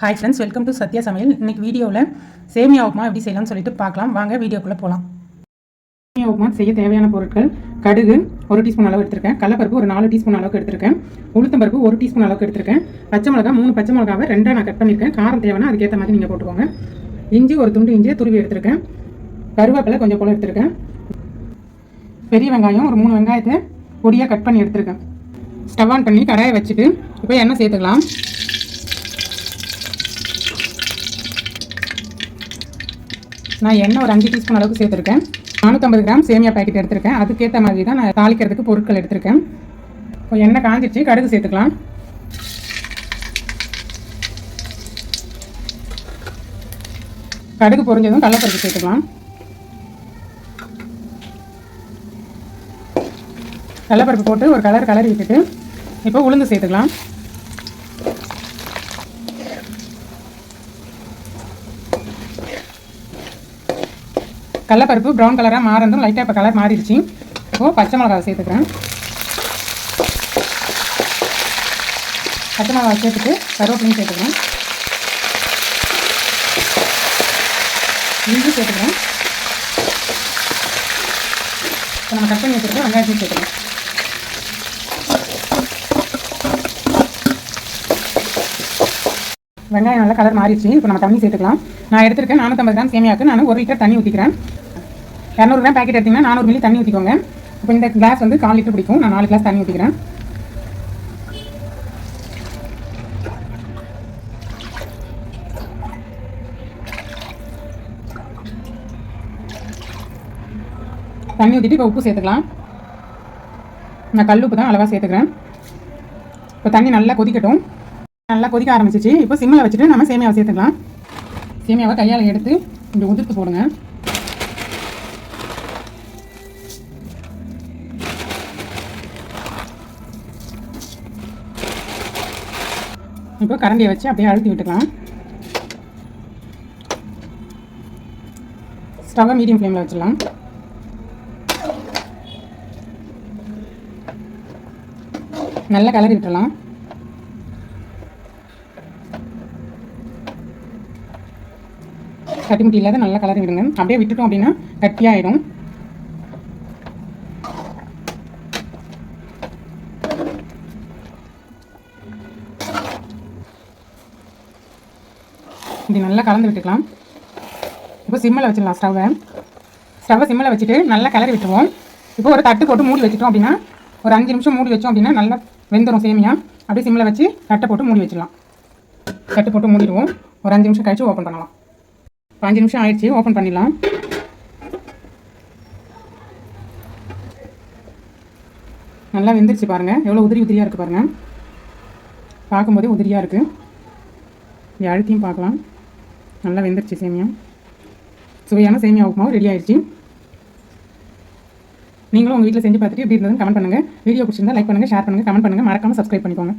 Hi friends welcome to Sathya சமையல் இன்னைக்கு வீடியோவில் சேமியா உப்புமா எப்படி செய்யலாம்னு சொல்லிட்டு பார்க்கலாம். வாங்க வீடியோக்குள்ளே போகலாம் சேமியா உப்புமா செய்ய தேவையான பொருட்கள் கடுகு ஒரு டீஸ்பூன் அளவு எடுத்திருக்கேன். கடலப்பருப்பு ஒரு நாலு டீஸ்பூன் அளவுக்கு எடுத்திருக்கேன். உளுத்தம்பருப்பு ஒரு டீஸ்பூன் அளவுக்கு எடுத்திருக்கேன். பச்சை மிளகா மூணு பச்சை மிளகாவை ரெண்டாக நான் கட் பண்ணியிருக்கேன். காரம் தேவைன்னா அதுக்கேற்ற மாதிரி நீங்கள் போட்டுக்கோங்க. இஞ்சி ஒரு துண்டு இஞ்சியை துருவி எடுத்திருக்கேன். கருவேப்பிலை கொஞ்சம் போல எடுத்திருக்கேன். பெரிய வெங்காயம் ஒரு மூணு வெங்காயத்தை பொடியாக கட் பண்ணி எடுத்திருக்கேன். ஸ்டவ் ஆன் பண்ணி கடாயை வச்சுட்டு இப்போ எண்ணெய் சேர்த்துக்கலாம். நான் எண்ணெய் ஒரு அஞ்சு டீஸ்பூன் அளவுக்கு சேர்த்துருக்கேன். நானூற்றம்பது கிராம் சேமியா பாக்கெட் எடுத்திருக்கேன். அதுக்கேற்ற மாதிரி தான் நான் தாளிக்கிறதுக்கு பொருட்கள் எடுத்திருக்கேன். இப்போ எண்ணெய் காஞ்சிச்சு கடுகு சேர்த்துக்கலாம். கடுகு பொரிஞ்சதும் கடலப்பருப்பு சேர்த்துக்கலாம். கடலப்பருப்பு போட்டு ஒரு கலர் கலரி விட்டுட்டு இப்போ உளுந்து சேர்த்துக்கலாம். கடலப்பருப்பு ப்ரௌன் கலராக மாறந்தும் லைட்டாக இப்போ கலர் மாறிடுச்சு. இப்போது பச்சை மிளகாவை சேர்த்துக்கிறேன். பச்சை மிளகாவை சேர்த்துட்டு கருவேப்பிலையும் சேர்த்துக்கிறேன். இஞ்சி சேர்த்துக்கிறேன். இப்போ நம்ம கட் பண்ணி வச்சுருக்கோம் வெங்காயத்தையும் சேர்த்துக்கிறேன் வெங்காயம் நல்லா கலர் மாறிடுச்சு. இப்போ நம்ம தண்ணி சேர்த்துக்கலாம். நான் எடுத்துருக்கேன் நானூற்றம்பது கிராம் சேமியாவுக்கு நான் ஒரு லிட்டர் தண்ணி ஊற்றிக்கிறேன் இரநூறு கிராம் பேக்கெட் எடுத்தீங்கன்னா நானூறு மில்லி தண்ணி ஊற்றிக்கோங்க இப்போ இந்த கிளாஸ் வந்து கால் லிட்டர் பிடிக்கும். நான் நாலு கிளாஸ் தண்ணி ஊற்றிக்கிறேன் தண்ணி ஊற்றிட்டு இப்போ உப்பு சேர்த்துக்கலாம். நான் கல் உப்பு தான் அளவாக சேர்த்துக்கிறேன். இப்போ தண்ணி நல்லா கொதிக்கட்டும். நல்லா கொதிக்க ஆரம்பிச்சிச்சு. இப்போ சிம்மில் வச்சுட்டு நம்ம சேமியாவை சேர்த்துக்கலாம். சேமியாவை கையால் எடுத்து கொஞ்சம் உதிர்த்து போடுங்க. இப்போ கரண்டியை வச்சு அப்படியே அழுத்தி விட்டுக்கலாம். ஸ்டவ்வை மீடியம் ஃப்ளேமில் வச்சிடலாம். நல்லா கலரி விட்டுடலாம். கட்டி முட்டி இல்லாத நல்லா கலரி விடுங்க. அப்படியே விட்டுட்டோம் அப்படின்னா கட்டியாயிடும் இப்படி நல்லா கலந்து விட்டுக்கலாம். இப்போ சிம்மில் வச்சிடலாம் ஸ்டவ்வை. ஸ்டவ்வை சிம்மில் வச்சுட்டு நல்லா கிளறி விட்டுருவோம். இப்போ ஒரு தட்டு போட்டு மூடி வச்சுட்டோம் அப்படின்னா ஒரு அஞ்சு நிமிஷம் மூடி வச்சோம் அப்படின்னா நல்லா வெந்துடும் சேமியா. அப்படியே சிம்மில் வச்சு தட்டை போட்டு மூடி வச்சிடலாம். தட்டு போட்டு மூடிடுவோம். ஒரு அஞ்சு நிமிஷம் கழிச்சு ஓப்பன் பண்ணலாம். பாஞ்சு நிமிஷம் ஆயிடுச்சு ஓப்பன் பண்ணிடலாம். நல்லா வெந்துருச்சு பாருங்கள் எவ்வளோ உதிரி உதிரியாக இருக்குது பாருங்கள் பார்க்கும்போதே உதிரியாக இருக்குது இங்கே அழுத்தியும் பார்க்கலாம். நல்லா வெந்துருச்சு சேமியா. சுவையான சேமியா உப்புமாவும் ரெடி ஆயிடுச்சு. நீங்களும் உங்கள் வீட்டில் செஞ்சு பார்த்துட்டு எப்படி இருந்ததுன்னு கமெண்ட் பண்ணுங்கள் வீடியோ பிடிச்சிருந்தா லைக் பண்ணுங்கள் ஷேர் பண்ணுங்கள் கமெண்ட் பண்ணுங்கள் மறக்காமல் சப்ஸ்கிரைப் பண்ணிக்கோங்க.